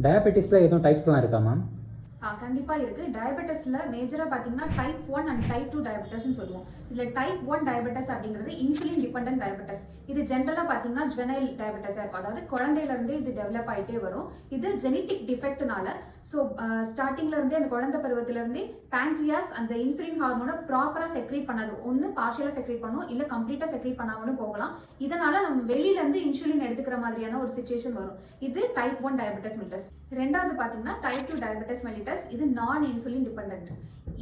டயபெட்டிஸில் எதுவும் டைப்ஸ்லாம் இருக்கா மேம் கண்டிப்பாக இருக்குது டயபெட்டஸில் மேஜராக பார்த்தீங்கன்னா type one and type two டயபெட்டஸ்னு சொல்லுவோம். இதில் டைப் ஒன் டயபெட்டஸ் அப்படிங்கிறது இன்சுலின் டிபெண்டன்ட் டயபெட்டஸ் இது ஜென்ரலாக பார்த்தீங்கன்னா ஜுவனைல் டயபெட்டஸாக இருக்கும். அதாவது குழந்தையிலேருந்தே இது டெவலப் ஆகிட்டே வரும். இது ஜெனட்டிக் டிஃபெக்ட்னால ஸோ ஸ்டார்டிங்ல இருந்தே அந்த குழந்தை பருவத்திலேருந்தே பேங்க்ரியாஸ் அந்த இன்சுலின் ஹார்மோனை ப்ராப்பராக செக்ரேட் பண்ணாது. ஒன்று பார்ஷியலாக செக்ரேட் பண்ணும் இல்லை கம்ப்ளீட்டாக செக்ரேட் பண்ணாமலும் போகலாம். இதனால நம்ம வெளியிலேருந்து இன்சுலின் எடுத்துக்கிற மாதிரியான ஒரு சுச்சுவேஷன் வரும். இது டைப் ஒன் டயபெட்டஸ் மெலிட்டஸ் ரெண்டாவது பார்த்தீங்கன்னா டைப் டூ டயபெட்டஸ் மெலிட்டஸ் இது நான் இன்சுலின் டிபெண்ட்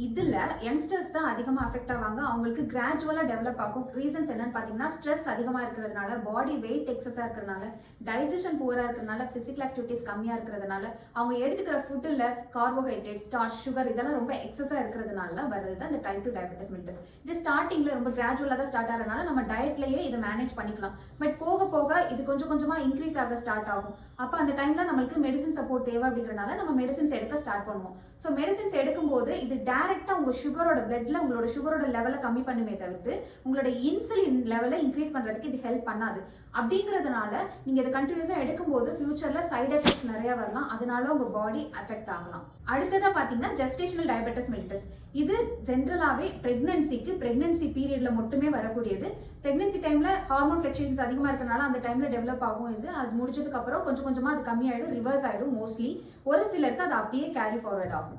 இதில் யங்ஸ்டர்ஸ் தான் அதிகமாக அஃபெக்ட் ஆவாங்க. அவங்களுக்கு கிராஜுவலாக டெவலப் ஆகும். ரீசன்ஸ் என்னன்னு பார்த்தீங்கன்னா ஸ்ட்ரெஸ் அதிகமாக இருக்கிறதுனால பாடி வெயிட் எக்ஸஸாக இருக்கிறதுனால டைஜஷன் புவராக இருக்கிறதுனால ஃபிசிக்கல் ஆக்டிவிட்டிஸ் கம்மியாக இருக்கிறதுனால அவங்க எடுத்துக்கிற ஃபுட்டில் கார்போஹைட்ரேட் ஸ்டார்ச் சுகர் இதெல்லாம் ரொம்ப எக்ஸஸாக இருக்கிறதுனால வருது தான் இந்த டைப் டூ டயபெட்டிஸ் மெல்டஸ் இது ஸ்டார்டிங்கில் ரொம்ப கிராஜுவலாக தான் ஸ்டார்ட் ஆகிறதுனால நம்ம டயட்லேயே இதை மேனேஜ் பண்ணிக்கலாம். பட் போக போக இது கொஞ்சம் கொஞ்சமாக இன்க்ரீஸ் ஆக ஸ்டார்ட் ஆகும். அப்போ அந்த டைமில் நம்மளுக்கு மெடிசின் சப்போர்ட் தேவை அப்படிங்கிறனால நம்ம மெடிசன்ஸ் எடுக்க ஸ்டார்ட் பண்ணுவோம். ஸோ மெடிசின்ஸ் எடுக்கும்போது இது டைரெக்டாக உங்கள் சுகரோட பிளட்ல உங்களோட சுகரோட லெவலை கம்மி பண்ணுமே தவிர்த்து உங்களோட இன்சுலின் லெவலை இன்க்ரீஸ் பண்ணுறதுக்கு இது ஹெல்ப் பண்ணாது. அப்படிங்கிறதுனால நீங்கள் இதை கண்டினியூஸாக எடுக்கும்போது ஃபியூச்சரில் சைடு எஃபெக்ட்ஸ் நிறையா வரலாம். அதனால உங்கள் பாடி அஃபெக்ட் ஆகலாம். அடுத்ததாக பார்த்தீங்கன்னா ஜஸ்டேஷனல் டயபெட்டஸ் மெலிட்டஸ் இது ஜென்ரலாகவே ப்ரெக்னன்சிக்கு ப்ரெக்னன்சி பீரியடில் மட்டுமே வரக்கூடியது. ப்ரெக்னன்சி டைமில் ஹார்மோன் ஃப்ளக்சுவேஷன்ஸ் அதிகமாக இருக்கனால அந்த டைமில் டெவலப் ஆகும் இது. அது முடிச்சதுக்கப்புறம் கொஞ்சம் கொஞ்சமாக அது கம்மியாயிடும் ரிவர்ஸ் ஆகிடும் மோஸ்ட்லி ஒரு சிலருக்கு அது அப்படியே கேரி ஃபார்வர்ட் ஆகும்.